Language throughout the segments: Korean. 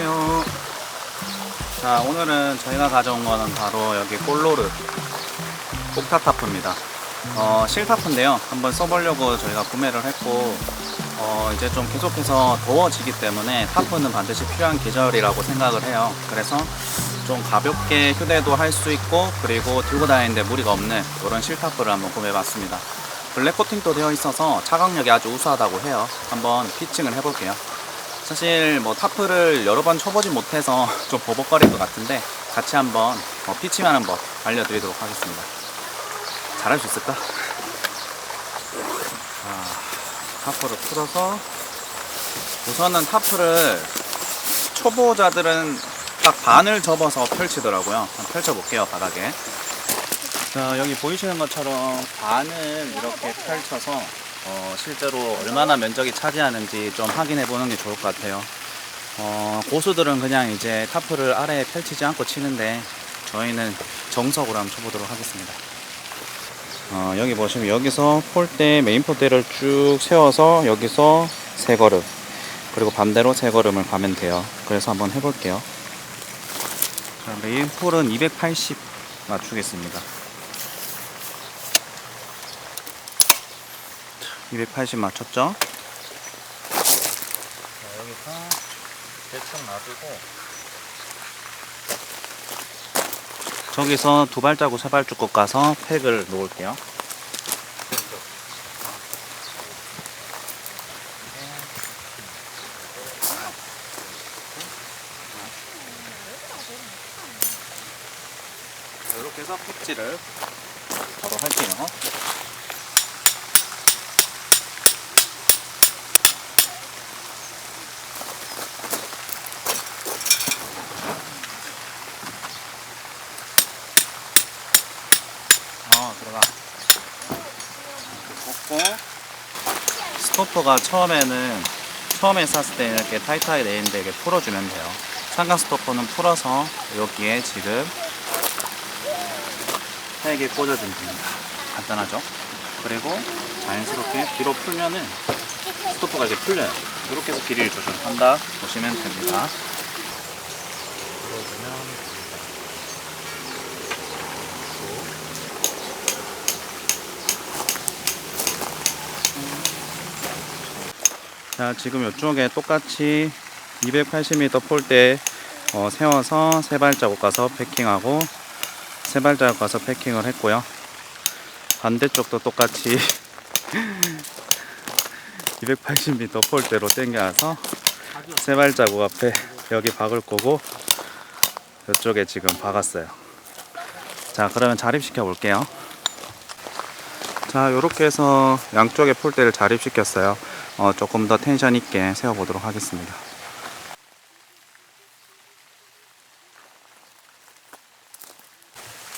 안녕하세요. 자, 오늘은 저희가 가져온 거는 바로 여기 꼴로르 옥타타프입니다. 어, 실타프인데요. 한번 써보려고 저희가 구매를 했고, 어, 이제 좀 계속해서 더워지기 때문에 타프는 반드시 필요한 계절이라고 생각을 해요. 그래서 좀 가볍게 휴대도 할 수 있고, 그리고 들고 다니는데 무리가 없는 이런 실타프를 한번 구매해봤습니다. 블랙 코팅도 되어 있어서 차광력이 아주 우수하다고 해요. 한번 피칭을 해볼게요. 사실 뭐 타프를 여러 번 쳐보지 못해서 좀 버벅거릴 것 같은데 같이 한번 어, 피칭 하는 법 알려드리도록 하겠습니다. 잘할 수 있을까? 자, 타프를 풀어서 우선은 타프를 초보자들은 딱 반을 접어서 펼치더라고요. 펼쳐볼게요, 바닥에. 자, 여기 보이시는 것처럼 반을 이렇게 펼쳐서 어, 실제로 얼마나 면적이 차지하는지 좀 확인해 보는 게 좋을 것 같아요. 어, 고수들은 그냥 이제 타프를 아래에 펼치지 않고 치는데 저희는 정석으로 한번 쳐보도록 하겠습니다. 어, 여기 보시면 여기서 폴대 메인 폴대를 쭉 세워서 여기서 세 걸음 그리고 반대로 세 걸음을 가면 돼요. 그래서 한번 해볼게요. 자, 메인 폴은 280 맞추겠습니다. 280 맞췄죠? 자, 여기서 대충 놔두고 저기서 두 발자국 세 발자국 가서 팩을 놓을게요. 이렇게 해서 팩질을 바로 할게요. 어, 들어가. 이렇게 꽂고, 스토퍼가 처음에는, 처음에 쐈을 때는 이렇게 타이트하게 내리는데 이렇게 풀어주면 돼요. 삼각 스토퍼는 풀어서 여기에 지금 팩에 꽂아주면 됩니다. 간단하죠? 그리고 자연스럽게 뒤로 풀면은 스토퍼가 이렇게 풀려요. 이렇게 해서 길이를 조절한다 보시면 됩니다. 풀어주면 자 지금 이쪽에 똑같이 280m 폴대 어, 세워서 세 발자국 가서 패킹하고 세 발자국 가서 패킹을 했고요. 반대쪽도 똑같이 280m 폴대로 당겨서 세 발자국 앞에 여기 박을 거고 이쪽에 지금 박았어요. 자 그러면 자립시켜 볼게요. 자 이렇게 해서 양쪽의 폴대를 자립시켰어요 어, 조금 더 텐션 있게 세워보도록 하겠습니다.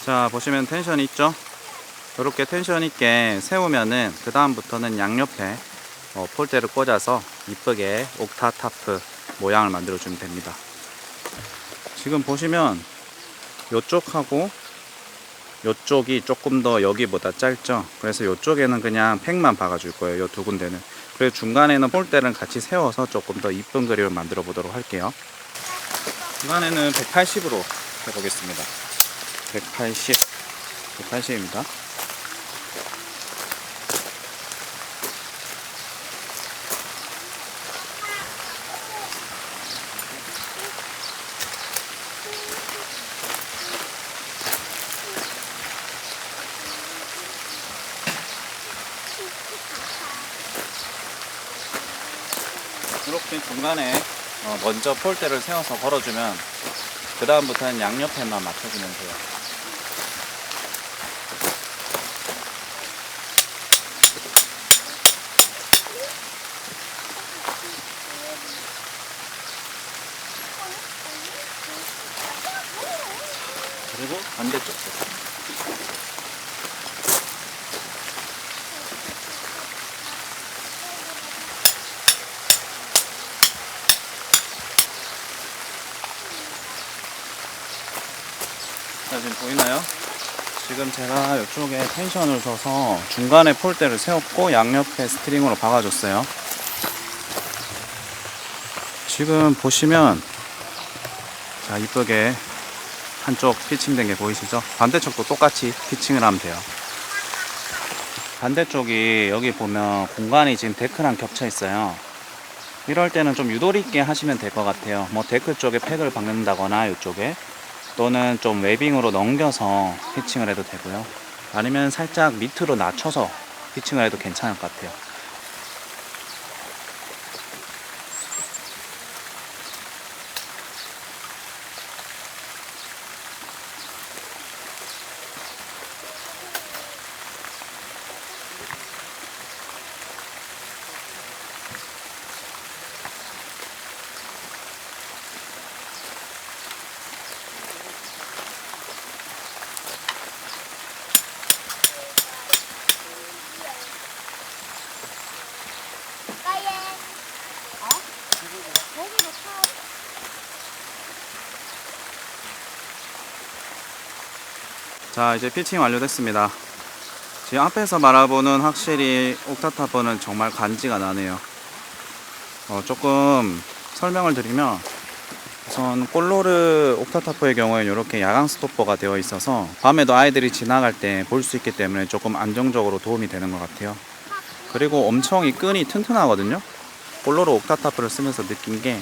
자 보시면 텐션 있죠? 이렇게 텐션 있게 세우면은 그 다음부터는 양옆에 어, 폴대를 꽂아서 이쁘게 옥타 타프 모양을 만들어 주면 됩니다. 지금 보시면 이쪽하고 이쪽이 조금 더 여기보다 짧죠? 그래서 이쪽에는 그냥 팩만 박아줄 거예요. 이 두 군데는. 그리고 중간에는 폴대를 같이 세워서 조금 더 이쁜 그림을 만들어 보도록 할게요. 중간에는 180으로 해보겠습니다. 180, 180입니다. 이렇게 중간에 어, 먼저 폴대를 세워서 걸어주면 그 다음부터는 양옆에만 맞춰주면 돼요. 그리고 반대쪽도. 자, 지금 보이나요? 지금 제가 이쪽에 텐션을 줘서 중간에 폴대를 세웠고 양옆에 스트링으로 박아줬어요. 지금 보시면 자, 이쁘게 한쪽 피칭된 게 보이시죠? 반대쪽도 똑같이 피칭을 하면 돼요. 반대쪽이 여기 보면 공간이 지금 데크랑 겹쳐 있어요. 이럴 때는 좀 유도리 있게 하시면 될 것 같아요. 뭐 데크 쪽에 팩을 박는다거나 이쪽에 또는 좀 웨빙으로 넘겨서 피칭을 해도 되고요. 아니면 살짝 밑으로 낮춰서 피칭을 해도 괜찮을 것 같아요. 자 이제 피칭 완료됐습니다. 지금 앞에서 바라보는 확실히 옥타타퍼는 정말 간지가 나네요. 어, 조금 설명을 드리면 우선 꼴로르 옥타타퍼의 경우에는 이렇게 야광 스토퍼가 되어 있어서 밤에도 아이들이 지나갈 때 볼 수 있기 때문에 조금 안정적으로 도움이 되는 것 같아요. 그리고 엄청 이 끈이 튼튼하거든요. 꼴로르 옥타타퍼를 쓰면서 느낀 게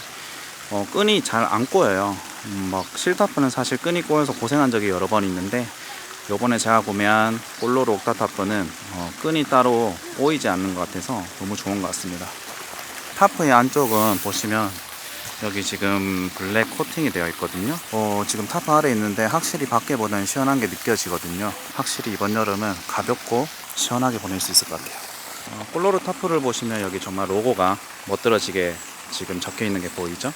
어, 끈이 잘 안 꼬여요. 음, 막 실타프는 사실 끈이 꼬여서 고생한 적이 여러 번 있는데 요번에 제가 보면 볼로로 옥타타프는 어, 끈이 따로 꼬이지 않는 것 같아서 너무 좋은 것 같습니다. 타프의 안쪽은 보시면 여기 지금 블랙 코팅이 되어 있거든요. 어, 지금 타프 아래 있는데 확실히 밖에보다는 시원한 게 느껴지거든요. 확실히 이번 여름은 가볍고 시원하게 보낼 수 있을 것 같아요. 어, 볼로로 타프를 보시면 여기 정말 로고가 멋들어지게 지금 적혀 있는 게 보이죠?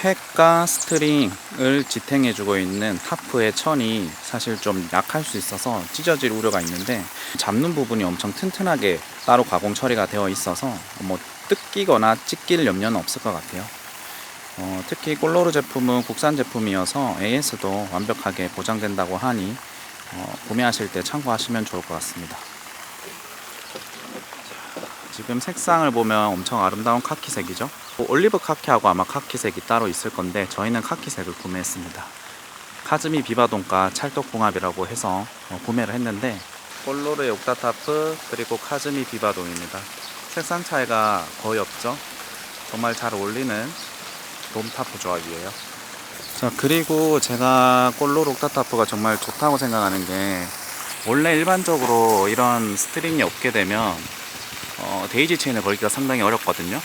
팩과 스트링을 지탱해주고 있는 타프의 천이 사실 좀 약할 수 있어서 찢어질 우려가 있는데 잡는 부분이 엄청 튼튼하게 따로 가공 처리가 되어 있어서 뭐 뜯기거나 찢길 염려는 없을 것 같아요. 어, 특히 꼴로르 제품은 국산 제품이어서 AS도 완벽하게 보장된다고 하니 어, 구매하실 때 참고하시면 좋을 것 같습니다. 지금 색상을 보면 엄청 아름다운 카키색이죠. 올리브 카키하고 아마 카키색이 따로 있을 건데 저희는 카키색을 구매했습니다. 카즈미 비바돈과 찰떡궁합이라고 해서 어, 구매를 했는데 폴로르의 옥타타프 그리고 카즈미 비바돈입니다. 색상 차이가 거의 없죠. 정말 잘 어울리는 롬타프 조합이에요. 자 그리고 제가 꼴로르 옥타타프가 정말 좋다고 생각하는 게 원래 일반적으로 이런 스트링이 없게 되면 어, 데이지 체인을 걸기가 상당히 어렵거든요.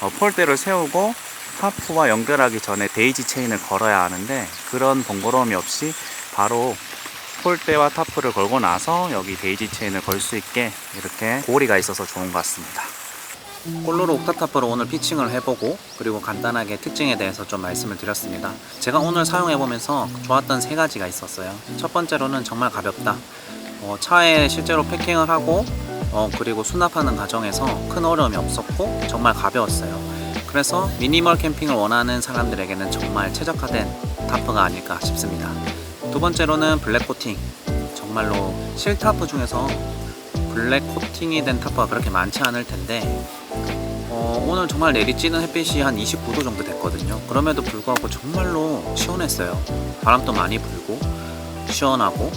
어, 폴대를 세우고 타프와 연결하기 전에 데이지 체인을 걸어야 하는데 그런 번거로움이 없이 바로 폴대와 타프를 걸고 나서 여기 데이지 체인을 걸 수 있게 이렇게 고리가 있어서 좋은 것 같습니다. 꼴로로 옥타타프로 오늘 피칭을 해보고 그리고 간단하게 특징에 대해서 좀 말씀을 드렸습니다. 제가 오늘 사용해보면서 좋았던 세 가지가 있었어요. 첫 번째로는 정말 가볍다. 어, 차에 실제로 패킹을 하고 어, 그리고 수납하는 과정에서 큰 어려움이 없었고 정말 가벼웠어요. 그래서 미니멀 캠핑을 원하는 사람들에게는 정말 최적화된 타프가 아닐까 싶습니다. 두 번째로는 블랙 코팅. 정말로 실타프 중에서 블랙 코팅이 된 타프가 그렇게 많지 않을 텐데 어, 오늘 정말 내리쬐는 햇빛이 한 29도 정도 됐거든요. 그럼에도 불구하고 정말로 시원했어요. 바람도 많이 불고 시원하고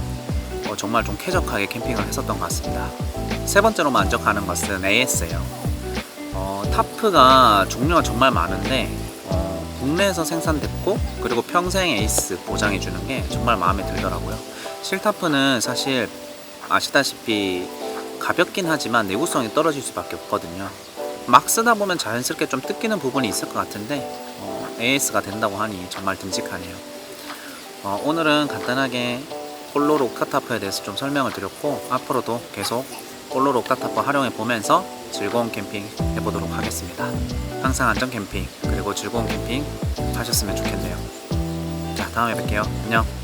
어, 정말 좀 쾌적하게 캠핑을 했었던 것 같습니다. 세 번째로 만족하는 것은 AS예요. 어, 타프가 종류가 정말 많은데 어, 국내에서 생산됐고 그리고 평생 에이스 보장해 주는 게 정말 마음에 들더라고요. 실타프는 사실 아시다시피 가볍긴 하지만 내구성이 떨어질 수밖에 없거든요. 막 쓰다 보면 자연스럽게 좀 뜯기는 부분이 있을 것 같은데 어, AS가 된다고 하니 정말 듬직하네요. 어, 오늘은 간단하게 폴로로 옥타타프에 대해서 좀 설명을 드렸고 앞으로도 계속 폴로로 옥타타프 활용해 보면서 즐거운 캠핑 해보도록 하겠습니다. 항상 안전 캠핑 그리고 즐거운 캠핑 하셨으면 좋겠네요. 자 다음에 뵐게요. 안녕.